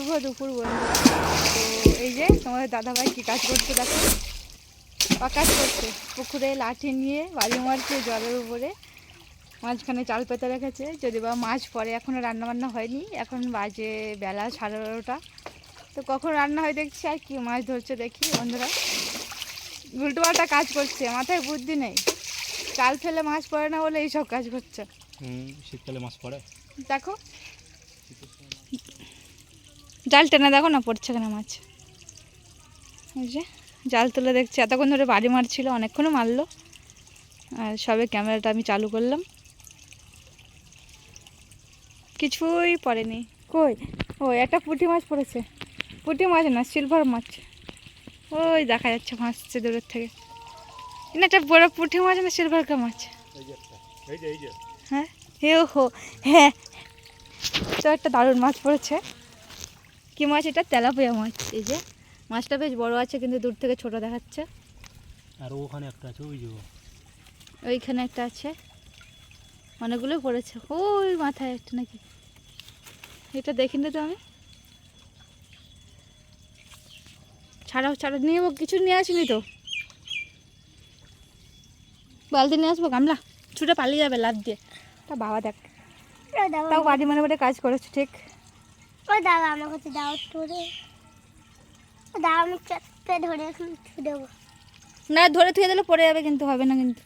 শুভ দুপুর বন্ধুরা। তো এই যে তোমাদের দাদাভাই কি কাজ করছে দেখো। কাজ করছে। পুকুরে লাঠি নিয়ে বালি মারছে জলের উপরে। মাঝখানে চাল পেতে রেখেছে। যদি বা মাছ পরে এখনও রান্নাবান্না হয়নি। এখন বাজে বেলা সাড়ে বারোটা তো কখন রান্না হয় দেখছি আর কি মাছ ধরছে দেখি বন্ধুরা। উল্টো পাল্টা কাজ করছে মাথায় বুদ্ধি নেই। চাল ফেলে মাছ পড়ে না বলে এইসব কাজ করছে। শীতকালে মাছ পড়ে? দেখো জাল টেনে দেখো না পড়ছে কেন মাছ? এই যে জাল তুলে দেখছি। এতক্ষণ ধরে বাড়ি মারছিল অনেকক্ষণও মারলো। আর সবে ক্যামেরাটা আমি চালু করলাম। কিছুই পড়েনি। কই? ও একটা পুঁটি মাছ পড়েছে। পুঁটি মাছ না সিলভার মাছ। ওই দেখা যাচ্ছে মাছছে দূরের থেকে। না একটা বড় পুঁটি মাছ না সিলভার কা মাছ? হ্যাঁ? হে হো হ্যাঁ। তো একটা দারুণ মাছ পড়েছে। কি মাছ এটা? তেলাপিয়া মাছ। এই যে মাছটা বেশ বড় আছে কিন্তু দূর থেকে ছোট দেখাচ্ছে। আর ওখানে একটা আছে ওই যে ওইখানে একটা আছে। অনেকগুলো পড়েছে। ওই মাথায় একটা নাকি? এটা দেখিনি তো আমি। ছাড়াও ছাড়া নিয়ে যাব কিছু নিয়ে আসিনি তো। বালতি নিয়ে আসব গামলা। ছুটে পালিয়ে যাবে লাভ দিয়ে। তা বাবা দেখ। তাও বাড়ি মানে বাড়ি কাজ করেছে ঠিক। ও দাদা আমার কাছে দাও তোরে ও দাদা আমি চাপতে ধরে এখন দেবো। না ধরে থুয়ে দিলে পড়ে যাবে কিন্তু হবে না কিন্তু।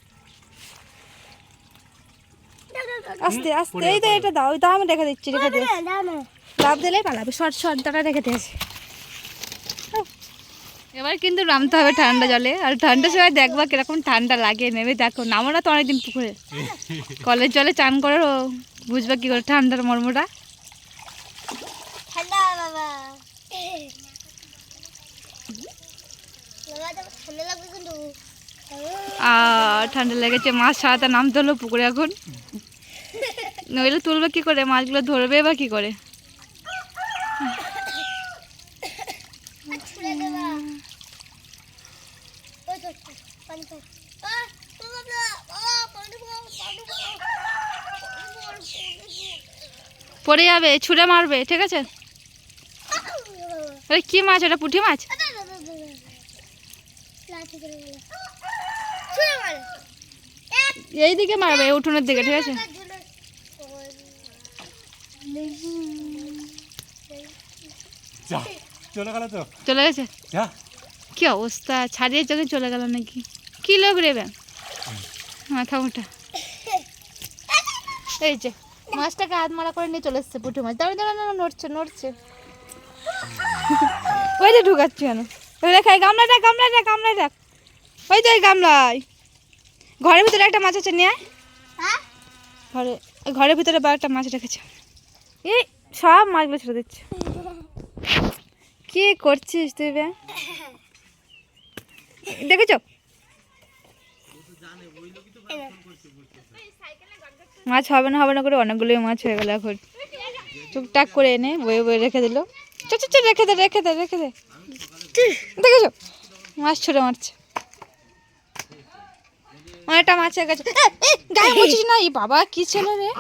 দাও, দাও, দাও, আস্তে আস্তে এই তো এটা দাও ওই দাও আমি রেখে দিচ্ছি রেখে দিচ্ছি দাও, দাও না লাভ দিলেই পালাবে। শর্ট শর্ট দাঁড়া রেখে দিয়েছে এবার কিন্তু নামতে হবে ঠান্ডা জলে। আর ঠান্ডার সময় দেখবা কীরকম ঠান্ডা লাগে নেমে দেখো। নামো না তো অনেকদিন পুকুরে। কলের জলে চান করো বুঝবা কি করে ঠান্ডার মর্মটা ঠান্ডা বাবা বাবা তো ঠান্ডা লেগেছে মাছ ছাড়াতে নামতে হলো পুকুরে এখন। নইলে তুলবে কি করে? মাছগুলো ধরবে বা কি করে? পড়ে যাবে, ছুঁড়ে মারবে, ঠিক আছে? কি মাছ? ওটা পুঁটি মাছ দাদা, দাদা, দাদা, দাদা। লাঠি করে গেলো। ছুঁড়ে মারো। এক এই দিকে মারবে উঠোনের দিকে ঠিক আছে? চলে গেল তো। চলে গেছে? কি অবস্থা? ছাড়িয়ে চোখে চলে গেল নাকি? কি লোক রেবে মাথা মোটা এই যে মাছটাকে হাত মারা করে নিয়ে চলে এসছে পুঁটি মাছ। দাঁড়া দাঁড়া দাঁড়া নড়ছে নড়ছে। ওই যে ঢুকাচ্ছি কেন? ওই দেখ এই গামলাটা গামলাটা দেখ। ওই তো ওই গামলায়। ঘরের ভিতরে একটা মাছ আছে নিয়ে হ্যাঁ? ঘরে ঘরের ভিতরে বা একটা মাছ রেখেছে। এই সব মাছগুলো ছেড়ে দিচ্ছে। কি করছিস তুই বে? দেখেছ? মাছ হবে না হবে না করে অনেকগুলোই মাছ হয়ে গেল এখন। টুকটাক করে এনে বয়ে বয়ে রেখে দিল। চ, রেখে দে রেখে দে রেখে দে। দেখেছ? মাছ ছড়ে মারছে। অনেকটা মাছ হয়ে গেছে। গায়ে মুছিস না? এই বাবা কি ছিল রে?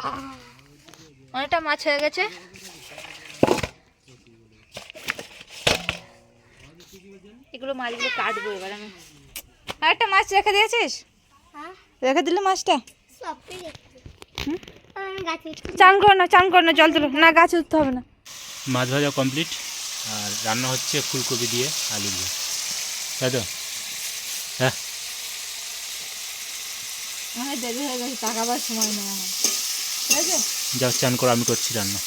অনেকটা মাছ হয়ে গেছে। এগুলো মাছগুলো কাটবো এবার আমি। আরেকটা মাছ রেখে দিয়েছিস? হ্যাঁ? রেখে দিলে মাছটা? চান করো না চান করো না জল তুলো। না গাছ উঠতে হবে না। মাছ ভাজা কমপ্লিট আর রান্না হচ্ছে ফুলকপি দিয়ে আলু দিয়ে। তাই তো? হ্যাঁ? হ্যাঁ সময় চান করো আমি করছি রান্না।